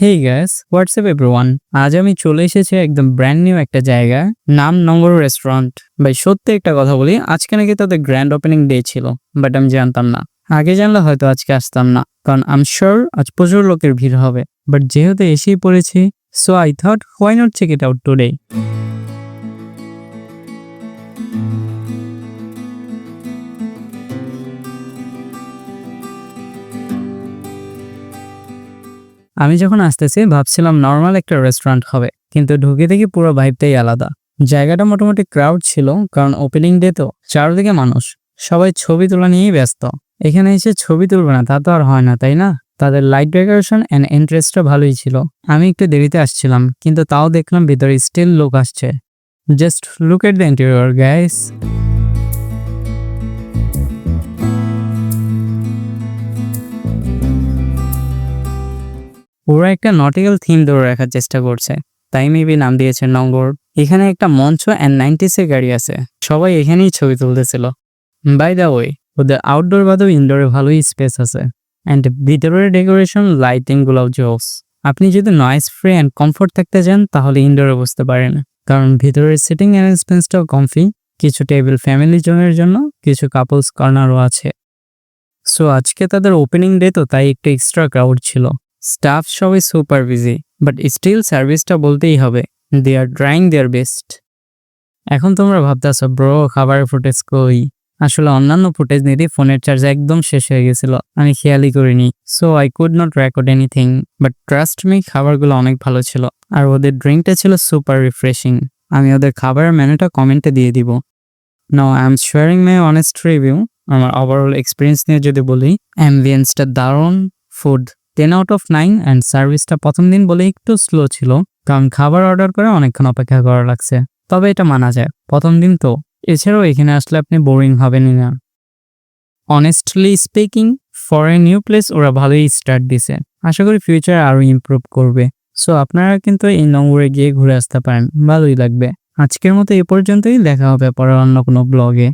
হেই gas WhatsApp everyone আজ আমি চলে এসেছি একদম ব্র্যান্ড নিউ একটা জায়গা নাম নঙ্গর রেস্টুরেন্ট ভাই, সত্যি একটা কথা বলি, আজকে নাকি তাদের গ্র্যান্ড ওপেনিং ডে ছিল বাট আমি জানতাম না। আগে জানলে হয়তো আজকে আসতাম না, কারণ আম শিওর আজ প্রচুর লোকের ভিড় হবে। বাট যেহেতু এসেই পড়েছি so I thought why not check it out today আমি যখন আসতেছি, ভাবছিলাম নর্মাল একটা রেস্টুরেন্ট হবে, কিন্তু ঢুকে দেখি পুরো ভাইবটাই আলাদা। জায়গাটা মোটামুটি ক্রাউড ছিল, কারণ ওপেনিং ডে তো, চারদিকে মানুষ। সবাই ছবি তোলা নিয়েই ব্যস্ত। এখানে এসে ছবি তুলবে না, তা তো আর হয় না, তাই না? তাদের লাইট ডেকোরেশন অ্যান্ড ইন্টারেস্টটা ভালোই ছিল। আমি একটু দেরিতে আসছিলাম, কিন্তু তাও দেখলাম ভিতরে স্টিল লোক আসছে। Just look at the interior guys ওরা একটা নটিক্যাল থিম ধরে রাখার চেষ্টা করছে। তাই মেবি নাম দিয়েছে নঙ্গর এখানে একটা মঞ্চ অ্যান্ড নাইনটিসের গাড়ি আছে। সবাই এখানেই ছবি তুলতেছিল। বাই দ্য ওয়ে ওদের আউটডোর বাদেও ইনডোরে ভালোই স্পেস আছে। অ্যান্ড ভিতরের ডেকোরেশন লাইটিং গুলাও জোস আপনি যদি নয়েজ ফ্রি অ্যান্ড কমফোর্ট থাকতে চান, তাহলে ইনডোরে বসতে পারেন। কারণ ভিতরের সিটিং অ্যারেঞ্জমেন্টসটাও কমফি কিছু টেবিল ফ্যামিলি জোনের জন্য, কিছু কাপলস কর্নারও আছে। সো আজকে তাদের ওপেনিং ডে তো, তাই একটু এক্সট্রা ক্রাউড ছিল। স্টাফ সবাই সুপার বিজি বাট স্টিল সার্ভিসটা বলতেই হবে। দে আর ট্রাইং দেয়ার বেস্ট এখন তোমরা ভাবতেছো ব্রো খাবারের ফুটেজ কই? আসলে অন্যান্য ফুটেজ নিতে ফোনের চার্জ একদম শেষ হয়ে গেছিল। আমি খেয়ালই করিনি। So I could not record anything but trust me খাবারগুলো অনেক ভালো ছিল। আর ওদের ড্রিঙ্কটা ছিল সুপার রিফ্রেশিং আমি ওদের খাবারের মেনুটা কমেন্টে দিয়ে দিব। No I am sharing my honest review আমার ওভারঅল এক্সপিরিয়েন্স নিয়ে যদি বলি অ্যাম্বিয়েন্সটা দারুণ food ten out of nine and সার্ভিসটা প্রথম দিন বলে একটু স্লো ছিল, কারণ খাবার অর্ডার করে অনেকক্ষণ অপেক্ষা করা লাগছে। তবে এটা মানা যায়, প্রথম দিন তো। এছাড়াও এখানে আসলে আপনি বোরিং হবেনই না। Honestly speaking for a new place ওরা ভালোই স্টার্ট দিছে। আশা করি ফিউচার আরও ইমপ্রুভ করবে। সো আপনারা কিন্তু এই নম্বরে গিয়ে ঘুরে আসতে পারেন, ভালোই লাগবে। আজকের মতো এ পর্যন্তই, দেখা হবে পরে অন্য কোনো ব্লগে